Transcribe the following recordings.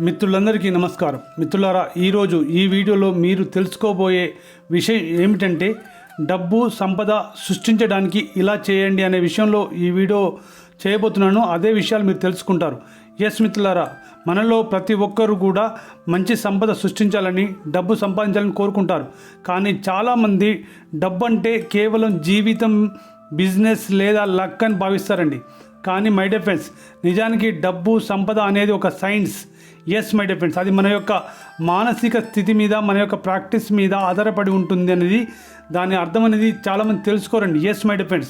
మిత్రులందరికీ నమస్కారం. మిత్రులారా ఈరోజు ఈ వీడియోలో మీరు తెలుసుకోబోయే విషయం ఏమిటంటే డబ్బు సంపద సృష్టించడానికి ఇలా చేయండి అనే విషయంలో ఈ వీడియో చేయబోతున్నాను. అదే విషయాలు మీరు తెలుసుకుంటారు. ఎస్ మిత్రులారా మనలో ప్రతి ఒక్కరు కూడా మంచి సంపద సృష్టించాలని డబ్బు సంపాదించాలని కోరుకుంటారు. కానీ చాలామంది డబ్బు అంటే కేవలం జీవితం బిజినెస్ లేదా లక్ అని భావిస్తారండి. కానీ మై డిఫెన్స్ నిజానికి డబ్బు సంపద అనేది ఒక సైన్స్. ఎస్ మై డియర్ అది మన యొక్క మానసిక స్థితి మీద మన యొక్క ప్రాక్టీస్ మీద ఆధారపడి ఉంటుంది అనేది దాని అర్థం అనేది చాలామంది తెలుసుకోరండి. ఎస్ మై డియర్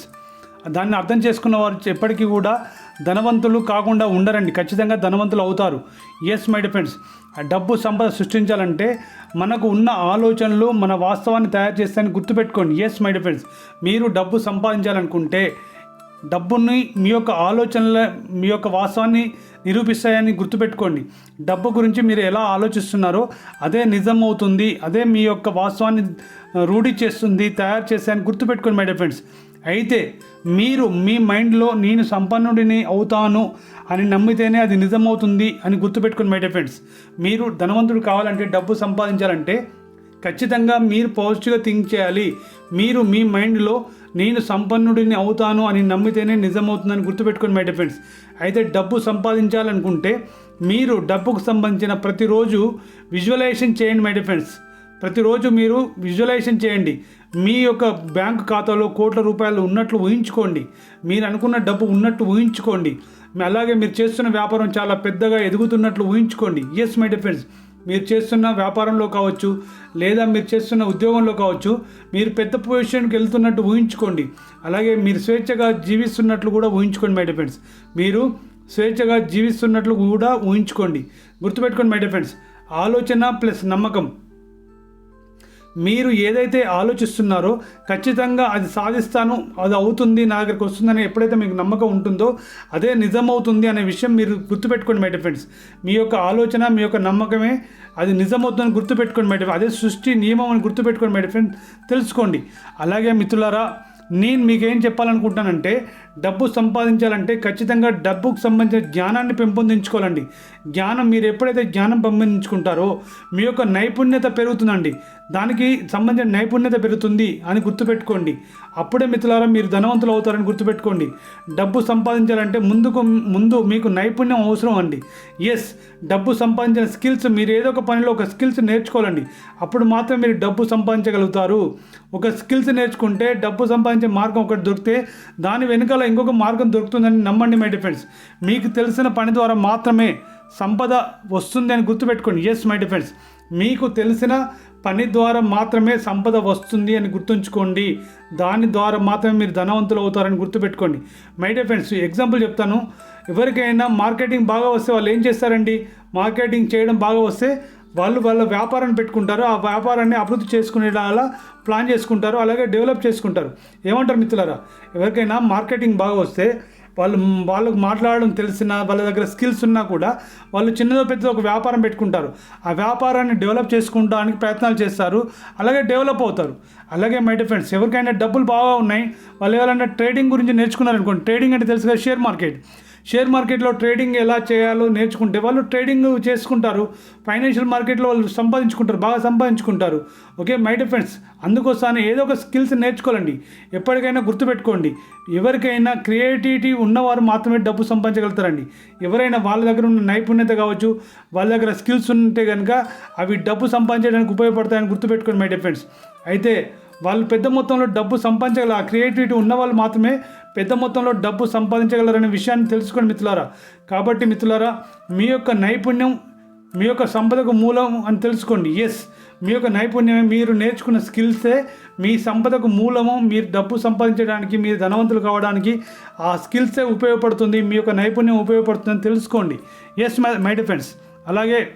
దాన్ని అర్థం చేసుకున్న వారు ఎప్పటికీ కూడా ధనవంతులు కాకుండా ఉండరండి. ఖచ్చితంగా ధనవంతులు అవుతారు. ఎస్ మై డిఫెండ్స్ డబ్బు సంపద సృష్టించాలంటే మనకు ఉన్న ఆలోచనలు మన వాస్తవాన్ని తయారు చేస్తాయని గుర్తుపెట్టుకోండి. ఎస్ మై డిఫెండ్స్ మీరు డబ్బు సంపాదించాలనుకుంటే డబ్బుని మీ యొక్క ఆలోచనల మీ యొక్క వాస్తవాన్ని నిరూపిస్తాయని గుర్తుపెట్టుకోండి. డబ్బు గురించి మీరు ఎలా ఆలోచిస్తున్నారో అదే నిజం అవుతుంది అదే మీ యొక్క వాస్తవాన్ని రూఢి చేస్తుంది తయారు చేస్తాయని గుర్తుపెట్టుకోండి మై డియర్ ఫ్రెండ్స్. అయితే మీరు మీ మైండ్లో నేను సంపన్నుడిని అవుతాను అని నమ్మితేనే అది నిజమవుతుంది అని గుర్తుపెట్టుకుని మై డియర్ ఫ్రెండ్స్. మీరు ధనవంతుడు కావాలంటే డబ్బు సంపాదించాలంటే ఖచ్చితంగా మీరు పాజిటివ్గా థింక్ చేయాలి. మీరు మీ మైండ్లో నేను సంపన్నుడిని అవుతాను అని నమ్మితేనే నిజమవుతుందని గుర్తుపెట్టుకోండి మై డిఫెండ్స్ అయితే డబ్బు సంపాదించాలనుకుంటే మీరు డబ్బుకు సంబంధించిన ప్రతిరోజు విజువలైజేషన్ చేయండి మై డిఫెండ్స్ ప్రతిరోజు మీరు విజువలైజేషన్ చేయండి. మీ యొక్క బ్యాంక్ ఖాతాలో కోట్ల రూపాయలు ఉన్నట్లు ఊహించుకోండి. మీరు అనుకున్న డబ్బు ఉన్నట్టు ఊహించుకోండి. అలాగే మీరు చేస్తున్న వ్యాపారం చాలా పెద్దగా ఎదుగుతున్నట్లు ఊహించుకోండి. ఎస్ మై డిఫెండ్స్ మీరు చేస్తున్న వ్యాపారంలో కావచ్చు లేదా మీరు చేస్తున్న ఉద్యోగంలో కావచ్చు మీరు పెద్ద పొజిషన్కి వెళ్తున్నట్టు ఊహించుకోండి. అలాగే మీరు స్వేచ్ఛగా జీవిస్తున్నట్లు కూడా ఊహించుకోండి మై డిఫెండ్స్ మీరు స్వేచ్ఛగా జీవిస్తున్నట్లు కూడా ఊహించుకోండి. గుర్తుపెట్టుకోండి మై డిఫెండ్స్ ఆలోచన ప్లస్ నమ్మకం. మీరు ఏదైతే ఆలోచిస్తున్నారో ఖచ్చితంగా అది సాధిస్తాను అది అవుతుంది నా దగ్గరికి వస్తుందని ఎప్పుడైతే మీకు నమ్మకం ఉంటుందో అదే నిజమవుతుంది అనే విషయం మీరు గుర్తుపెట్టుకోండి మై ఫ్రెండ్స్ మీ యొక్క ఆలోచన మీ యొక్క నమ్మకమే అది నిజమవుతుందని గుర్తుపెట్టుకోండి మై అదే సృష్టి నియమం అని గుర్తుపెట్టుకోండి మై ఫ్రెండ్స్ తెలుసుకోండి. అలాగే మిత్రులారా నేను మీకేం చెప్పాలనుకుంటానంటే డబ్బు సంపాదించాలంటే ఖచ్చితంగా డబ్బుకు సంబంధించిన జ్ఞానాన్ని పెంపొందించుకోవాలండి. జ్ఞానం మీరు ఎప్పుడైతే జ్ఞానం పెంపొందించుకుంటారో మీ యొక్క నైపుణ్యత పెరుగుతుందండి. దానికి సంబంధించిన నైపుణ్యత పెరుగుతుంది అని గుర్తుపెట్టుకోండి. అప్పుడే మిత్రులారా మీరు ధనవంతులు అవుతారని గుర్తుపెట్టుకోండి. డబ్బు సంపాదించాలంటే ముందుకు ముందు మీకు నైపుణ్యం అవసరం అండి. ఎస్ డబ్బు సంపాదించిన స్కిల్స్ మీరు ఏదో ఒక పనిలో ఒక స్కిల్స్ నేర్చుకోవాలండి. అప్పుడు మాత్రమే మీరు డబ్బు సంపాదించగలుగుతారు. ఒక స్కిల్స్ నేర్చుకుంటే డబ్బు సంపాదించే మార్గం ఒకటి దొరికితే దాని వెనుకాల ఇంకొక మార్గం దొరుకుతుందని నమ్మండి మై డిఫెండ్స్ మీకు తెలిసిన పని ద్వారా మాత్రమే సంపద వస్తుంది అని గుర్తుపెట్టుకోండి. ఎస్ మై డిఫెండ్స్ మీకు తెలిసిన పని ద్వారా మాత్రమే సంపద వస్తుంది అని గుర్తుంచుకోండి. దాని ద్వారా మాత్రమే మీరు ధనవంతులు అవుతారని గుర్తుపెట్టుకోండి. మై డియర్ ఫ్రెండ్స్ ఎగ్జాంపుల్ చెప్తాను. ఎవరికైనా మార్కెటింగ్ బాగా వస్తే వాళ్ళు ఏం చేస్తారండి? మార్కెటింగ్ చేయడం బాగా వస్తే వాళ్ళు వాళ్ళ వ్యాపారాన్ని పెట్టుకుంటారు ఆ వ్యాపారాన్ని అభివృద్ధి చేసుకునేలా ప్లాన్ చేసుకుంటారు అలాగే డెవలప్ చేసుకుంటారు. ఏమంటారు మిత్రులారా? ఎవరికైనా మార్కెటింగ్ బాగా వస్తే వాళ్ళు వాళ్ళకు మాట్లాడడం తెలిసిన వాళ్ళ దగ్గర స్కిల్స్ ఉన్నా కూడా వాళ్ళు చిన్నదో పెద్దదో ఒక వ్యాపారం పెట్టుకుంటారు. ఆ వ్యాపారాన్ని డెవలప్ చేసుకోవడానికి ప్రయత్నాలు చేస్తారు అలాగే డెవలప్ అవుతారు. అలాగే మై ఫ్రెండ్స్ ఎవరికైనా డబ్బులు బాగా ఉన్నాయి వాళ్ళు ఎవరైనా ట్రేడింగ్ గురించి నేర్చుకున్నారనుకోండి ట్రేడింగ్ అంటే తెలుసు కదా షేర్ మార్కెట్. షేర్ మార్కెట్లో ట్రేడింగ్ ఎలా చేయాలో నేర్చుకుంటే వాళ్ళు ట్రేడింగ్ చేసుకుంటారు. ఫైనాన్షియల్ మార్కెట్లో వాళ్ళు సంపాదించుకుంటారు బాగా సంపాదించుకుంటారు. ఓకే మై ఫ్రెండ్స్ అందుకోసారి ఏదో ఒక స్కిల్స్ నేర్చుకోవాలండి. ఎప్పటికైనా గుర్తుపెట్టుకోండి. ఎవరికైనా క్రియేటివిటీ ఉన్నవారు మాత్రమే డబ్బు సంపాదించగలుగుతారండి. ఎవరైనా వాళ్ళ దగ్గర ఉన్న నైపుణ్యత కావచ్చు వాళ్ళ దగ్గర స్కిల్స్ ఉంటే కనుక అవి డబ్బు సంపాదించడానికి ఉపయోగపడతాయని గుర్తుపెట్టుకోండి మై ఫ్రెండ్స్. అయితే వాళ్ళు పెద్ద మొత్తంలో డబ్బు సంపాదించగల ఆ క్రియేటివిటీ ఉన్న వాళ్ళు మాత్రమే పెద్ద మొత్తంలో డబ్బు సంపాదించగలరనే విషయాన్ని తెలుసుకోండి మిత్రులారా. కాబట్టి మిత్రులారా మీ యొక్క నైపుణ్యం మీ యొక్క సంపదకు మూలం అని తెలుసుకోండి. ఎస్ మీ యొక్క నైపుణ్యమే మీరు నేర్చుకున్న స్కిల్సే. మీ సంపదకు మూలము మీరు డబ్బు సంపాదించడానికి మీరు ధనవంతులు కావడానికి ఆ స్కిల్సే ఉపయోగపడుతుంది మీ యొక్క నైపుణ్యం ఉపయోగపడుతుందని తెలుసుకోండి. ఎస్ మై మై డిఫెన్స్ అలాగే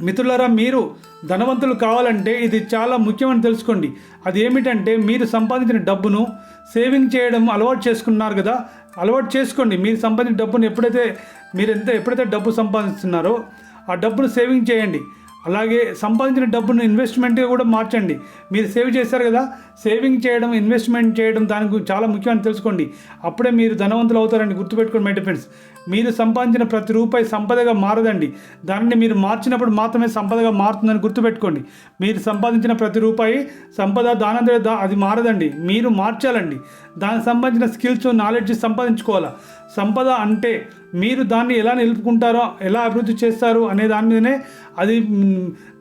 మిత్రులారా మీరు ధనవంతులు కావాలంటే ఇది చాలా ముఖ్యమని తెలుసుకోండి. అది ఏమిటంటే మీరు సంపాదించిన డబ్బును సేవింగ్ చేయడం అలవాటు చేసుకున్నారు కదా అలవాటు చేసుకోండి. మీరు సంపాదించిన డబ్బును ఎప్పుడైతే మీరు ఎంత ఎప్పుడైతే డబ్బు సంపాదిస్తున్నారో ఆ డబ్బును సేవింగ్ చేయండి. అలాగే సంపాదించిన డబ్బును ఇన్వెస్ట్మెంట్గా కూడా మార్చండి. మీరు సేవ్ చేశారు కదా సేవింగ్ చేయడం ఇన్వెస్ట్మెంట్ చేయడం దానికి చాలా ముఖ్యమని తెలుసుకోండి. అప్పుడే మీరు ధనవంతులు అవుతారని గుర్తుపెట్టుకోండి మై ఫ్రెండ్స్ మీరు సంపాదించిన ప్రతి రూపాయి సంపదగా మారదండి. దానిని మీరు మార్చినప్పుడు మాత్రమే సంపదగా మారుతుందని గుర్తుపెట్టుకోండి. మీరు సంపాదించిన ప్రతి రూపాయి సంపద దానంతట దా అది మారదండి. మీరు మార్చాలండి. దానికి సంబంధించిన స్కిల్స్ నాలెడ్జ్ సంపాదించుకోవాలా. సంపద అంటే మీరు దాన్ని ఎలా నిలుపుకుంటారో ఎలా అభివృద్ధి చేస్తారు అనే దాని మీదనే అది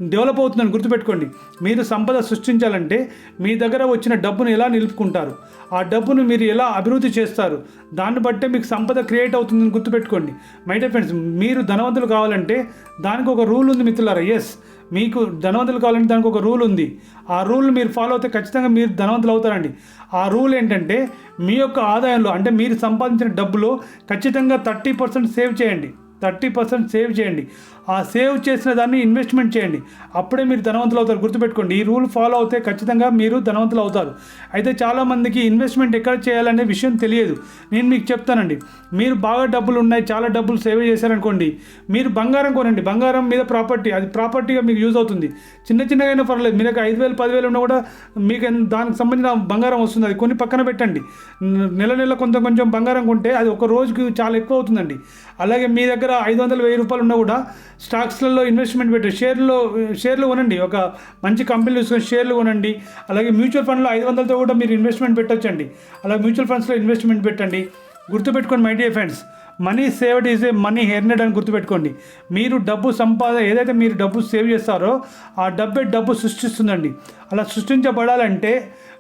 డెవలప్ అవుతుందని గుర్తుపెట్టుకోండి. మీరు సంపద సృష్టించాలంటే మీ దగ్గర వచ్చిన డబ్బును ఎలా నిలుపుకుంటారు? ఆ డబ్బును మీరు ఎలా అభివృద్ధి చేస్తారు? దాన్ని బట్టే మీకు సంపద క్రియేట్ అవుతుందని గుర్తుపెట్టుకోండి. మై డియర్ ఫ్రెండ్స్ మీరు ధనవంతులు కావాలంటే దానికి ఒక రూల్ ఉంది మిత్రులారా. ఎస్ మీకు ధనవంతులు కావాలంటే దానికి ఒక రూల్ ఉంది. ఆ రూల్ మీరు ఫాలో అవుతే ఖచ్చితంగా మీరు ధనవంతులు అవుతారండి. ఆ రూల్ ఏంటంటే మీ యొక్క ఆదాయంలో అంటే మీరు సంపాదించిన డబ్బులో ఖచ్చితంగా థర్టీ పర్సెంట్ సేవ్ చేయండి. థర్టీ పర్సెంట్ సేవ్ చేయండి. ఆ సేవ్ చేసిన దాన్ని ఇన్వెస్ట్మెంట్ చేయండి. అప్పుడే మీరు ధనవంతులు అవుతారు. గుర్తుపెట్టుకోండి. ఈ రూల్ ఫాలో అవుతే ఖచ్చితంగా మీరు ధనవంతులు అవుతారు. అయితే చాలామందికి ఇన్వెస్ట్మెంట్ ఎక్కడ చేయాలనే విషయం తెలియదు. నేను మీకు చెప్తానండి. మీరు బాగా డబ్బులు ఉన్నాయి చాలా డబ్బులు సేవ్ చేశారనుకోండి మీరు బంగారం కొనండి. బంగారం మీద ప్రాపర్టీ అది ప్రాపర్టీగా మీకు యూజ్ అవుతుంది. చిన్న చిన్నగా అయినా పర్లేదు. మీరు ఐదు వేలు పదివేలు ఉన్నా కూడా మీకు దానికి సంబంధించిన బంగారం వస్తుంది. అది కొన్ని పక్కన పెట్టండి. నెల నెల కొంత కొంచెం బంగారం కొంటే అది ఒక రోజుకి చాలా ఎక్కువ అవుతుందండి. అలాగే మీ దగ్గర ఐదు వందలు వెయ్యి రూపాయలు ఉన్నా కూడా స్టాక్స్లలో ఇన్వెస్ట్మెంట్ పెట్టి షేర్లో షేర్లు కొనండి. ఒక మంచి కంపెనీలు తీసుకొని షేర్లు కొనండి. అలాగే మ్యూచువల్ ఫండ్లో ఐదు వందలతో కూడా మీరు ఇన్వెస్ట్మెంట్ పెట్టొచ్చండి. అలాగే మ్యూచువల్ ఫండ్స్లో ఇన్వెస్ట్మెంట్ పెట్టండి. గుర్తుపెట్టుకోండి my dear friends. Money saved is a money earned అని గుర్తుపెట్టుకోండి. మీరు డబ్బు సంపాద ఏదైతే మీరు డబ్బు సేవ్ చేస్తారో ఆ డబ్బే డబ్బు సృష్టిస్తుందండి. అలా సృష్టించబడాలంటే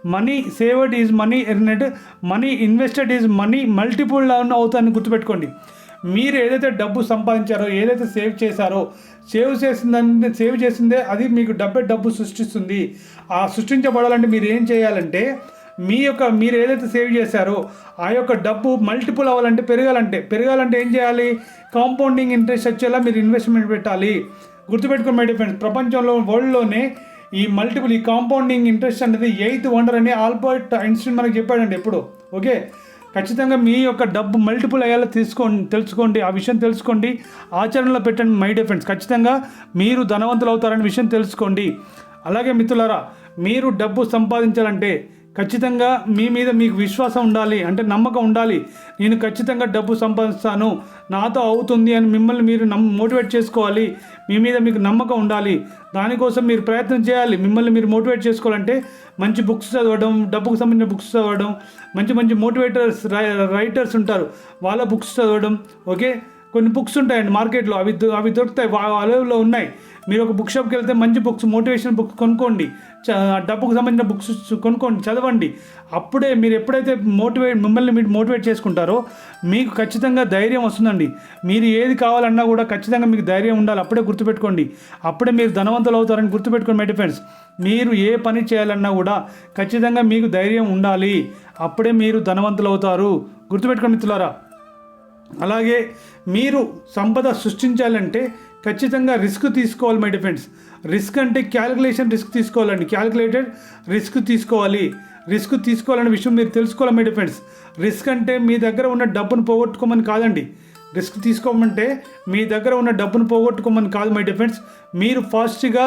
money saved is money earned money invested is money multiple అవుతుందని గుర్తుపెట్టుకోండి. మీరు ఏదైతే డబ్బు సంపాదించారో ఏదైతే సేవ్ చేశారో సేవ్ చేసిందంటే సేవ్ చేసిందే అది మీకు డబ్బే డబ్బు సృష్టిస్తుంది. ఆ సృష్టించబడాలంటే మీరు ఏం చేయాలంటే మీ యొక్క మీరు ఏదైతే సేవ్ చేశారో ఆ యొక్క డబ్బు మల్టిపుల్ అవ్వాలంటే పెరగాలంటే పెరగాలంటే ఏం చేయాలి? కాంపౌండింగ్ ఇంట్రెస్ట్ వచ్చేలా మీరు ఇన్వెస్ట్మెంట్ పెట్టాలి. గుర్తుపెట్టుకుని మై ఫ్రెండ్స్ ప్రపంచంలో వరల్డ్లోనే ఈ మల్టిపుల్ ఈ కాంపౌండింగ్ ఇంట్రెస్ట్ అనేది ఎయిత్ వండర్ అని ఆల్బర్ట్ ఐన్స్టీన్ మనకు చెప్పాడండి ఎప్పుడు. ఓకే? ఖచ్చితంగా మీ యొక్క డబ్బు మల్టిపుల్ అయ్యేలా తీసుకోండి తెలుసుకోండి ఆ విషయం తెలుసుకోండి. ఆచరణలో పెట్టండి మై డే ఫ్రెండ్స్ ఖచ్చితంగా మీరు ధనవంతులు అవుతారనే విషయం తెలుసుకోండి. అలాగే మిత్రులారా మీరు డబ్బు సంపాదించాలంటే ఖచ్చితంగా మీ మీద మీకు విశ్వాసం ఉండాలి అంటే నమ్మకం ఉండాలి. నేను ఖచ్చితంగా డబ్బు సంపాదిస్తాను నాతో అవుతుంది అని మిమ్మల్ని మీరు నమ్ మోటివేట్ చేసుకోవాలి. మీ మీద మీకు నమ్మకం ఉండాలి. దానికోసం మీరు ప్రయత్నం చేయాలి. మిమ్మల్ని మీరు మోటివేట్ చేసుకోవాలంటే మంచి బుక్స్ చదవడం డబ్బుకు సంబంధించిన బుక్స్ చదవడం మంచి మంచి మోటివేటర్స్ రైటర్స్ ఉంటారు. వాళ్ళ బుక్స్ చదవడం ఓకే? కొన్ని బుక్స్ ఉంటాయండి మార్కెట్లో. అవి అవి దొరుకుతాయి. అలవిలో ఉన్నాయి? మీరు ఒక బుక్ షాప్కి వెళ్తే మంచి బుక్స్ మోటివేషన్ బుక్స్ కొనుక్కోండి. డబ్బుకు సంబంధించిన బుక్స్ కొనుక్కోండి చదవండి. అప్పుడే మీరు ఎప్పుడైతే మోటివేట్ మిమ్మల్ని మీరు మోటివేట్ చేసుకుంటారో మీకు ఖచ్చితంగా ధైర్యం వస్తుందండి. మీరు ఏది కావాలన్నా కూడా ఖచ్చితంగా మీకు ధైర్యం ఉండాలి. అప్పుడే గుర్తుపెట్టుకోండి. అప్పుడే మీరు ధనవంతులు అవుతారని గుర్తుపెట్టుకోండి మై ఫ్రెండ్స్ మీరు ఏ పని చేయాలన్నా కూడా ఖచ్చితంగా మీకు ధైర్యం ఉండాలి. అప్పుడే మీరు ధనవంతులు అవుతారు. గుర్తుపెట్టుకోండి మిత్రులారా. అలాగే మీరు సంపద సృష్టించాలంటే ఖచ్చితంగా రిస్క్ తీసుకోవాలి మై డిఫెండ్స్ రిస్క్ అంటే క్యాలిక్యులేషన్ రిస్క్ తీసుకోవాలండి. క్యాలిక్యులేటెడ్ రిస్క్ తీసుకోవాలి. రిస్క్ తీసుకోవాలనే విషయం మీరు తెలుసుకోవాలి మై డిఫెండ్స్ రిస్క్ అంటే మీ దగ్గర ఉన్న డబ్బును పోగొట్టుకోమని కాదండి. రిస్క్ తీసుకోమంటే మీ దగ్గర ఉన్న డబ్బును పోగొట్టుకోమని కాదు మై డిఫెండ్స్ మీరు ఫాస్ట్గా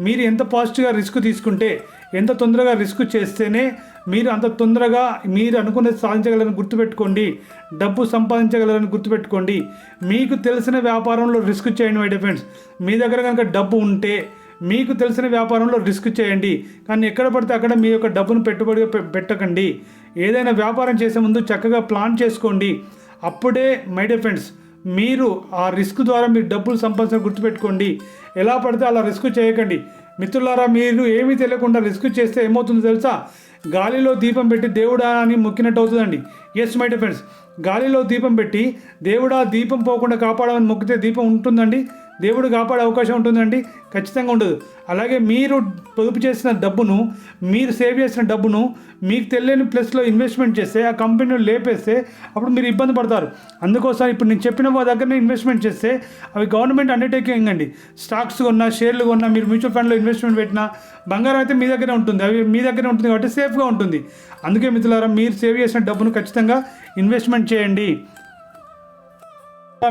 మీరు ఎంత ఫాస్ట్గా రిస్క్ తీసుకుంటే ఎంత తొందరగా రిస్క్ చేస్తేనే మీరు అంత తొందరగా మీరు అనుకున్నది సాధించగలరని గుర్తుపెట్టుకోండి. డబ్బు సంపాదించగలరని గుర్తుపెట్టుకోండి. మీకు తెలిసిన వ్యాపారంలో రిస్క్ చేయండి మై డిఫెండ్స్ మీ దగ్గర కనుక డబ్బు ఉంటే మీకు తెలిసిన వ్యాపారంలో రిస్క్ చేయండి. కానీ ఎక్కడ పడితే అక్కడ మీ యొక్క డబ్బును పెట్టుబడిగా పె- పెట్టకండి. ఏదైనా వ్యాపారం చేసే ముందు చక్కగా ప్లాన్ చేసుకోండి. అప్పుడే మై డిఫెండ్స్ మీరు ఆ రిస్క్ ద్వారా మీరు డబ్బులు సంపాదించిన గుర్తుపెట్టుకోండి. ఎలా పడితే అలా రిస్క్ చేయకండి. మిత్రులారా మీరు ఏమీ తెలియకుండా రిస్క్ చేస్తే ఏమవుతుందో తెలుసా? గాలిలో దీపం పెట్టి దేవుడా అని మొక్కినట్టు అవుతుందండి. ఎస్ మై డిఫెండ్స్ గాలిలో దీపం పెట్టి దేవుడా దీపం పోకుండా కాపాడమని మొక్కితే దీపం ఉంటుందండి. దేవుడు కాపాడే అవకాశం ఉంటుందండి. ఖచ్చితంగా ఉండదు. అలాగే మీరు పొదుపు చేసిన డబ్బును మీరు సేవ్ చేసిన డబ్బును మీకు తెలియని ప్లస్లో ఇన్వెస్ట్మెంట్ చేస్తే ఆ కంపెనీలో లేపేస్తే అప్పుడు మీరు ఇబ్బంది పడతారు. అందుకోసం ఇప్పుడు నేను చెప్పిన వాళ్ళ దగ్గరనే ఇన్వెస్ట్మెంట్ చేస్తే అవి గవర్నమెంట్ అండర్టేకింగ్ అండి. స్టాక్స్ కొన్నా షేర్లు కొన్నా మీరు మ్యూచువల్ ఫండ్లో ఇన్వెస్ట్మెంట్ పెట్టినా బంగారం అయితే మీ దగ్గరే ఉంటుంది. అవి మీ దగ్గరే ఉంటుంది కాబట్టి సేఫ్గా ఉంటుంది. అందుకే మిత్రులారా మీరు సేవ్ చేసిన డబ్బును ఖచ్చితంగా ఇన్వెస్ట్మెంట్ చేయండి.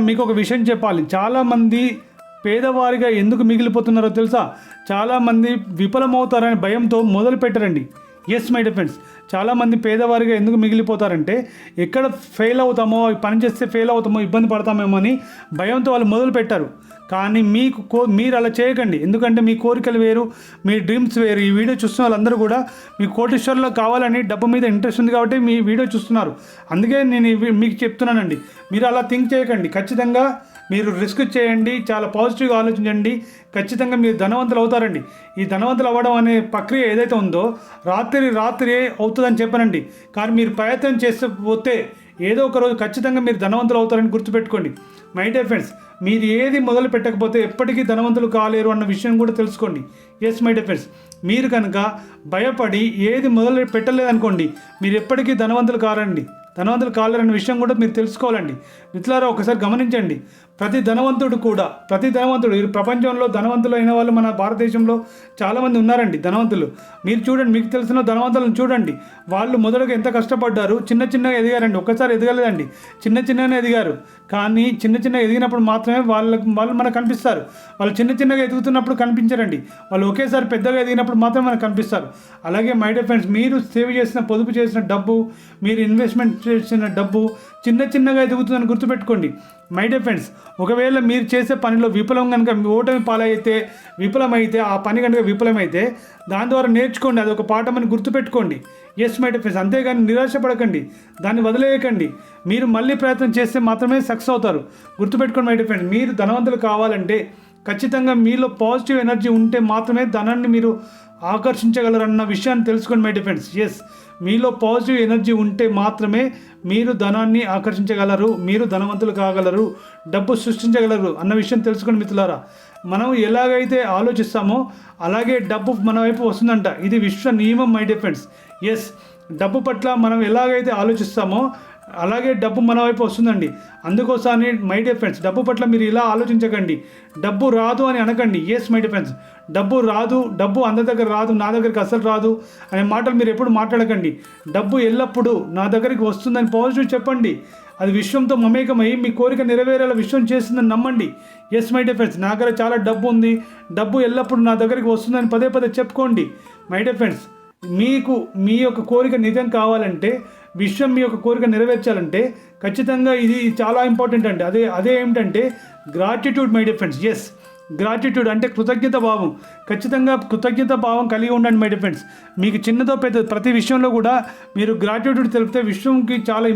మీకు ఒక విషయం చెప్పాలి. చాలామంది పేదవారిగా ఎందుకు మిగిలిపోతున్నారో తెలుసా? చాలామంది విఫలమవుతారనే భయంతో మొదలు పెట్టరండి. ఎస్ మై డిఫెండ్స్ చాలామంది పేదవారిగా ఎందుకు మిగిలిపోతారంటే ఎక్కడ ఫెయిల్ అవుతామో ఈ పని చేస్తే ఫెయిల్ అవుతామో ఇబ్బంది పడతామేమో అని భయంతో వాళ్ళు మొదలు పెట్టారు. కానీ మీకు కో మీరు అలా చేయకండి. ఎందుకంటే మీ కోరికలు వేరు మీ డ్రీమ్స్ వేరు. ఈ వీడియో చూస్తున్న వాళ్ళందరూ కూడా మీ కోటేశ్వర్లో కావాలని డబ్బు మీద ఇంట్రెస్ట్ ఉంది కాబట్టి మీ వీడియో చూస్తున్నారు. అందుకే నేను మీకు చెప్తున్నానండి. మీరు అలా థింక్ చేయకండి. ఖచ్చితంగా మీరు రిస్క్ చేయండి చాలా పాజిటివ్గా ఆలోచించండి. ఖచ్చితంగా మీరు ధనవంతులు అవుతారండి. ఈ ధనవంతులు అవ్వడం అనే ప్రక్రియ ఏదైతే ఉందో రాత్రి రాత్రి అవుతుందని చెప్పనండి. కానీ మీరు ప్రయత్నం చేస్తే పోతే ఏదో ఒక రోజు ఖచ్చితంగా మీరు ధనవంతులు అవుతారని గుర్తుపెట్టుకోండి. మై డియర్ ఫ్రెండ్స్ మీరు ఏది మొదలు పెట్టకపోతే ఎప్పటికీ ధనవంతులు కాలేరు అన్న విషయం కూడా తెలుసుకోండి. ఎస్ మై డియర్ ఫ్రెండ్స్ మీరు కనుక భయపడి ఏది మొదలు పెట్టలేదనుకోండి మీరు ఎప్పటికీ ధనవంతులు కారండి. ధనవంతులు కాలేరన్న విషయం కూడా మీరు తెలుసుకోవాలండి. మిత్రులారా ఒకసారి గమనించండి. ప్రతి ధనవంతుడు కూడా ప్రతి ధనవంతుడు ఈ ప్రపంచంలో ధనవంతులు అయిన వాళ్ళు మన భారతదేశంలో చాలామంది ఉన్నారండి ధనవంతులు. మీరు చూడండి మీకు తెలిసిన ధనవంతులను చూడండి. వాళ్ళు మొదటగా ఎంత కష్టపడ్డారు? చిన్న చిన్నగా ఎదిగారండి. ఒక్కసారి ఎదగలేదండి. చిన్న చిన్నగానే ఎదిగారు. కానీ చిన్న చిన్నగా ఎదిగినప్పుడు మాత్రమే వాళ్ళకు వాళ్ళు మనకు కనిపిస్తారు. వాళ్ళు చిన్న చిన్నగా ఎదుగుతున్నప్పుడు కనిపించరండి. వాళ్ళు ఒకేసారి పెద్దగా ఎదిగినప్పుడు మాత్రమే మనకు కనిపిస్తారు. అలాగే మై డియర్ ఫ్రెండ్స్ మీరు సేవ్ చేసిన పొదుపు చేసిన డబ్బు మీరు ఇన్వెస్ట్మెంట్ చేసిన డబ్బు చిన్న చిన్నగా ఎదుగుతుందని గుర్తుపెట్టుకోండి. మై డిఫెన్స్ ఒకవేళ మీరు చేసే పనిలో విఫలం కనుక ఓటమి పాలైతే విఫలమైతే ఆ పని కనుక విఫలమైతే దాని ద్వారా నేర్చుకోండి అది ఒక పాఠం అని గుర్తుపెట్టుకోండి. ఎస్ మై డిఫెన్స్ అంతేగాని నిరాశపడకండి దాన్ని వదిలేయకండి. మీరు మళ్ళీ ప్రయత్నం చేస్తే మాత్రమే సక్సెస్ అవుతారు. గుర్తుపెట్టుకోండి మై డిఫెన్స్ మీరు ధనవంతులు కావాలంటే ఖచ్చితంగా మీలో పాజిటివ్ ఎనర్జీ ఉంటే మాత్రమే ధనాన్ని మీరు ఆకర్షించగలరన్న విషయాన్ని తెలుసుకోండి మై డిఫెండ్స్ ఎస్ మీలో పాజిటివ్ ఎనర్జీ ఉంటే మాత్రమే మీరు ధనాన్ని ఆకర్షించగలరు మీరు ధనవంతులు కాగలరు డబ్బు సృష్టించగలరు అన్న విషయం తెలుసుకోండి మిత్రులారా. మనం ఎలాగైతే ఆలోచిస్తామో అలాగే డబ్బు మన వైపు వస్తుందంట. ఇది విశ్వ నియమం మై డిఫెన్స్ ఎస్ డబ్బు పట్ల మనం ఎలాగైతే ఆలోచిస్తామో అలాగే డబ్బు మన వైపు వస్తుందండి. అందుకోసాన్ని మై డియర్ ఫ్రెండ్స్ డబ్బు పట్ల మీరు ఇలా ఆలోచించకండి. డబ్బు రాదు అని అనకండి. ఎస్ మై డియర్ ఫ్రెండ్స్ డబ్బు రాదు డబ్బు అందరి దగ్గర రాదు నా దగ్గరికి అసలు రాదు అనే మాటలు మీరు ఎప్పుడు మాట్లాడకండి. డబ్బు ఎల్లప్పుడూ నా దగ్గరికి వస్తుందని పాజిటివ్ చెప్పండి. అది విశ్వంతో మమేకమై మీ కోరిక నెరవేరేలా విశ్వం చేస్తుందని నమ్మండి. ఎస్ మై డియర్ ఫ్రెండ్స్ నా దగ్గర చాలా డబ్బు ఉంది. డబ్బు ఎల్లప్పుడూ నా దగ్గరికి వస్తుందని పదే పదే చెప్పుకోండి. మై డియర్ ఫ్రెండ్స్ మీకు మీ యొక్క కోరిక నిజం కావాలంటే విశ్వం మీ యొక్క కోరిక నెరవేర్చాలంటే ఖచ్చితంగా ఇది చాలా ఇంపార్టెంట్ అండి. అదే అదే ఏమిటంటే gratitude my dear friends yes gratitude అంటే కృతజ్ఞత భావం. ఖచ్చితంగా కృతజ్ఞత భావం కలిగి ఉండండి మై ఫ్రెండ్స్ మీకు చిన్నదో పెద్ద ప్రతి విషయంలో కూడా మీరు గ్రాటిట్యూడ్ తెలిపితే విశ్వంకి చాలా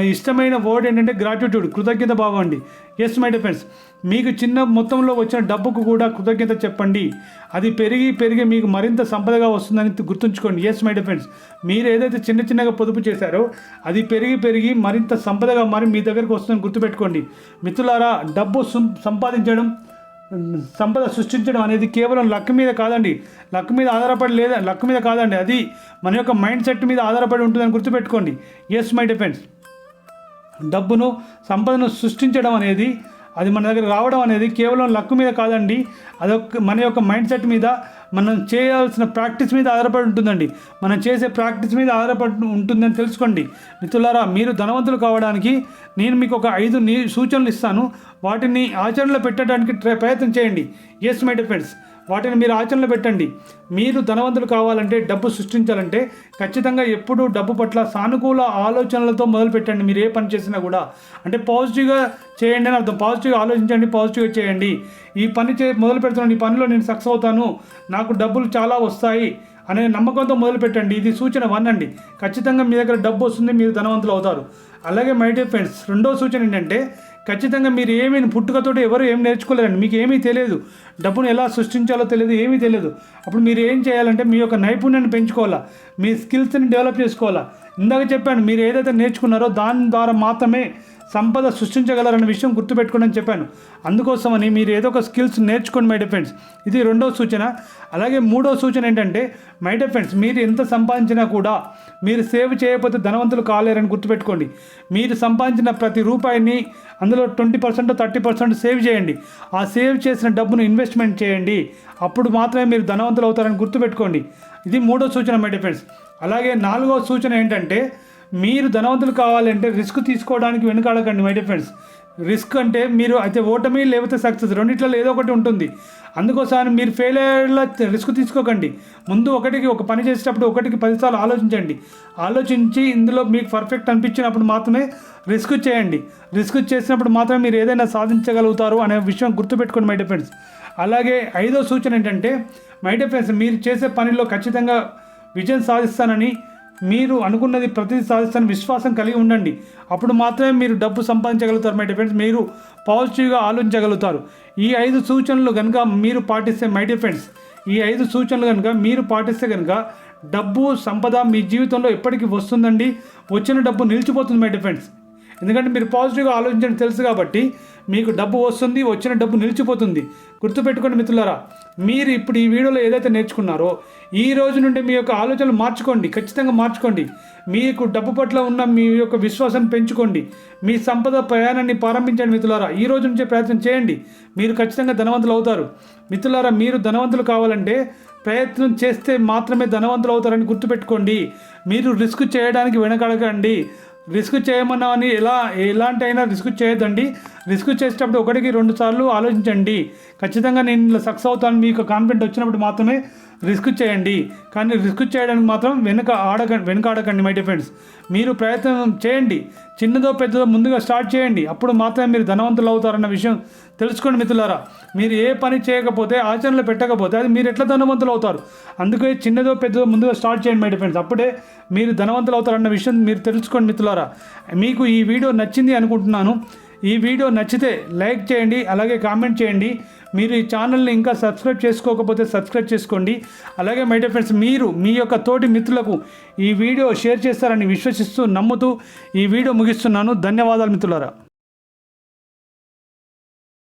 ఇష్టమైన వర్డ్ ఏంటంటే గ్రాటిట్యూడ్ కృతజ్ఞత భావం అండి. ఎస్ మై డియర్ ఫ్రెండ్స్ మీకు చిన్న మొత్తంలో వచ్చిన డబ్బుకు కూడా కృతజ్ఞత చెప్పండి. అది పెరిగి పెరిగి మీకు మరింత సంపదగా వస్తుందని గుర్తుంచుకోండి. ఎస్ మై డియర్ ఫ్రెండ్స్ మీరు ఏదైతే చిన్న చిన్నగా పొదుపు చేశారో అది పెరిగి పెరిగి మరింత సంపదగా మారి మీ దగ్గరకు వస్తుందని గుర్తుపెట్టుకోండి. మిత్రులారా డబ్బు సం- సంపాదించడం సంపద సృష్టించడం అనేది కేవలం లక్ మీద కాదండి. లక్ మీద ఆధారపడి లేదా లక్ మీద కాదండి. అది మన యొక్క మైండ్ సెట్ మీద ఆధారపడి ఉంటుందని గుర్తుపెట్టుకోండి. ఎస్ మై డిఫెన్స్ డబ్బును సంపదను సృష్టించడం అనేది అది మన దగ్గర రావడం అనేది కేవలం లక్ మీద కాదండి. అదొక మన యొక్క మైండ్ సెట్ మీద మనం చేయాల్సిన ప్రాక్టీస్ మీద ఆధారపడి ఉంటుందండి. మనం చేసే ప్రాక్టీస్ మీద ఆధారపడి ఉంటుందని తెలుసుకోండి. మిత్రులారా మీరు ధనవంతులు కావడానికి నేను మీకు ఒక ఐదు నీ సూచనలు ఇస్తాను. వాటిని ఆచరణలో పెట్టడానికి ట్రై ప్రయత్నం చేయండి. ఎస్ మై డిఫెండ్స్ వాటిని మీరు ఆచరణలో పెట్టండి. మీరు ధనవంతులు కావాలంటే డబ్బు సృష్టించాలంటే ఖచ్చితంగా ఎప్పుడూ డబ్బు పట్ల సానుకూల ఆలోచనలతో మొదలు పెట్టండి. మీరు ఏ పని చేసినా కూడా. అంటే పాజిటివ్గా చేయండి అని అర్థం. పాజిటివ్గా ఆలోచించండి పాజిటివ్గా చేయండి. ఈ పని చే మొదలు పెడుతున్నాను ఈ పనిలో నేను సక్సెస్ అవుతాను. నాకు డబ్బులు చాలా వస్తాయి అనే నమ్మకంతో మొదలు పెట్టండి. ఇది సూచన వన్ అండి. ఖచ్చితంగా మీ దగ్గర డబ్బు వస్తుంది మీరు ధనవంతులు అవుతారు. అలాగే మై డియర్ ఫ్రెండ్స్ రెండో సూచన ఏంటంటే ఖచ్చితంగా మీరు ఏమీ పుట్టుకతోటి ఎవరు ఏం నేర్చుకోలేరండి. మీకు ఏమీ తెలియదు. డబ్బును ఎలా సృష్టించాలో తెలియదు ఏమీ తెలియదు. అప్పుడు మీరు ఏం చేయాలంటే మీ యొక్క నైపుణ్యాన్ని పెంచుకోవాలా. మీ స్కిల్స్ని డెవలప్ చేసుకోవాలా. ఇందాక చెప్పాను మీరు ఏదైతే నేర్చుకున్నారో దాని ద్వారా మాత్రమే సంపద సృష్టించగలరన్న విషయం గుర్తుపెట్టుకోండి అని చెప్పాను. అందుకోసమని మీరు ఏదో ఒక స్కిల్స్ నేర్చుకోండి మై డిఫెండ్స్ ఇది రెండో సూచన. అలాగే మూడో సూచన ఏంటంటే మై డిఫెండ్స్ మీరు ఎంత సంపాదించినా కూడా మీరు సేవ్ చేయకపోతే ధనవంతులు కాలేరని గుర్తుపెట్టుకోండి. మీరు సంపాదించిన ప్రతి రూపాయిని అందులో twenty percent thirty percent save చేయండి. ఆ సేవ్ చేసిన డబ్బును ఇన్వెస్ట్మెంట్ చేయండి. అప్పుడు మాత్రమే మీరు ధనవంతులు అవుతారని గుర్తుపెట్టుకోండి. ఇది మూడో సూచన మై డిఫెండ్స్ అలాగే నాలుగో సూచన ఏంటంటే మీరు ధనవంతులు కావాలంటే రిస్క్ తీసుకోవడానికి వెనుకాడకండి my dear friends friends risk అంటే మీరు అయితే ఓటమి లేకపోతే సక్సెస్ రెండిట్లలో ఏదో ఒకటి ఉంటుంది. అందుకోసం మీరు ఫెయిల్ అయ్యేలా రిస్క్ తీసుకోకండి. ముందు ఒకటికి ఒక పని చేసేటప్పుడు ఒకటికి పదిసార్లు ఆలోచించండి. ఆలోచించి ఇందులో మీకు పర్ఫెక్ట్ అనిపించినప్పుడు మాత్రమే రిస్క్ చేయండి. రిస్క్ చేసినప్పుడు మాత్రమే మీరు ఏదైనా సాధించగలుగుతారు అనే విషయం గుర్తుపెట్టుకోండి మై ఫ్రెండ్స్ అలాగే ఐదో సూచన ఏంటంటే మై ఫ్రెండ్స్ మీరు చేసే పనిలో ఖచ్చితంగా విజయం సాధిస్తానని మీరు అనుకున్నది ప్రతిదీ సాధిస్తాను విశ్వాసం కలిగి ఉండండి. అప్పుడు మాత్రమే మీరు డబ్బు సంపాదించగలుగుతారు మై ఫ్రెండ్స్ మీరు పాజిటివ్గా ఆలోచించగలుగుతారు. ఈ ఐదు సూచనలు కనుక మీరు పాటిస్తే మై ఫ్రెండ్స్ ఈ ఐదు సూచనలు కనుక మీరు పాటిస్తే కనుక డబ్బు సంపద మీ జీవితంలో ఎప్పటికీ వస్తుందండి. వచ్చిన డబ్బు నిలిచిపోతుంది మై ఫ్రెండ్స్ ఎందుకంటే మీరు పాజిటివ్గా ఆలోచించడం తెలుసు కాబట్టి మీకు డబ్బు వస్తుంది వచ్చిన డబ్బు నిలిచిపోతుంది. గుర్తుపెట్టుకోండి మిత్రులారా మీరు ఇప్పుడు ఈ వీడియోలో ఏదైతే నేర్చుకున్నారో ఈ రోజు నుండి మీ యొక్క ఆలోచనలు మార్చుకోండి ఖచ్చితంగా మార్చుకోండి. మీకు డబ్బు పట్ల ఉన్న మీ యొక్క విశ్వాసాన్ని పెంచుకోండి. మీ సంపద ప్రయాణాన్ని ప్రారంభించండి మిత్రులారా. ఈ రోజు నుంచే ప్రయత్నం చేయండి. మీరు ఖచ్చితంగా ధనవంతులు అవుతారు. మిత్రులారా మీరు ధనవంతులు కావాలంటే ప్రయత్నం చేస్తే మాత్రమే ధనవంతులు అవుతారని గుర్తుపెట్టుకోండి. మీరు రిస్క్ చేయడానికి వెనకడకండి. రిస్క్ చేయమన్నా అని ఎలా ఎలాంటి అయినా రిస్క్ చేయొద్దండి. రిస్క్ చేసేటప్పుడు ఒకటికి రెండు సార్లు ఆలోచించండి. ఖచ్చితంగా నేను సక్సెస్ అవుతాను మీకు కాన్ఫిడెంట్ వచ్చినప్పుడు మాత్రమే రిస్క్ చేయండి. కానీ రిస్క్ చేయడానికి మాత్రం వెనుక ఆడక వెనుక ఆడకండి మై ఫ్రెండ్స్ మీరు ప్రయత్నం చేయండి. చిన్నదో పెద్దదో ముందుగా స్టార్ట్ చేయండి. అప్పుడు మాత్రమే మీరు ధనవంతులు అవుతారన్న విషయం తెలుసుకోండి మిత్రులారా. మీరు ఏ పని చేయకపోతే ఆచరణలో పెట్టకపోతే అది మీరు ఎట్లా ధనవంతులు అవుతారు? అందుకే చిన్నదో పెద్దదో ముందుగా స్టార్ట్ చేయండి మై డిఫెండ్స్ అప్పుడే మీరు ధనవంతులు అవుతారన్న విషయం మీరు తెలుసుకోండి మిత్రులారా. మీకు ఈ వీడియో నచ్చింది అనుకుంటున్నాను. ఈ వీడియో నచ్చితే లైక్ చేయండి అలాగే కామెంట్ చేయండి. మీరు ఈ ఛానల్ని ఇంకా సబ్స్క్రైబ్ చేసుకోకపోతే సబ్స్క్రైబ్ చేసుకోండి. అలాగే మై డియర్ ఫ్రెండ్స్ మీరు మీ యొక్క తోటి మిత్రులకు ఈ వీడియో షేర్ చేస్తారని విశ్వసిస్తూ నమ్ముతూ ఈ వీడియో ముగిస్తున్నాను. ధన్యవాదాలు మిత్రులారా.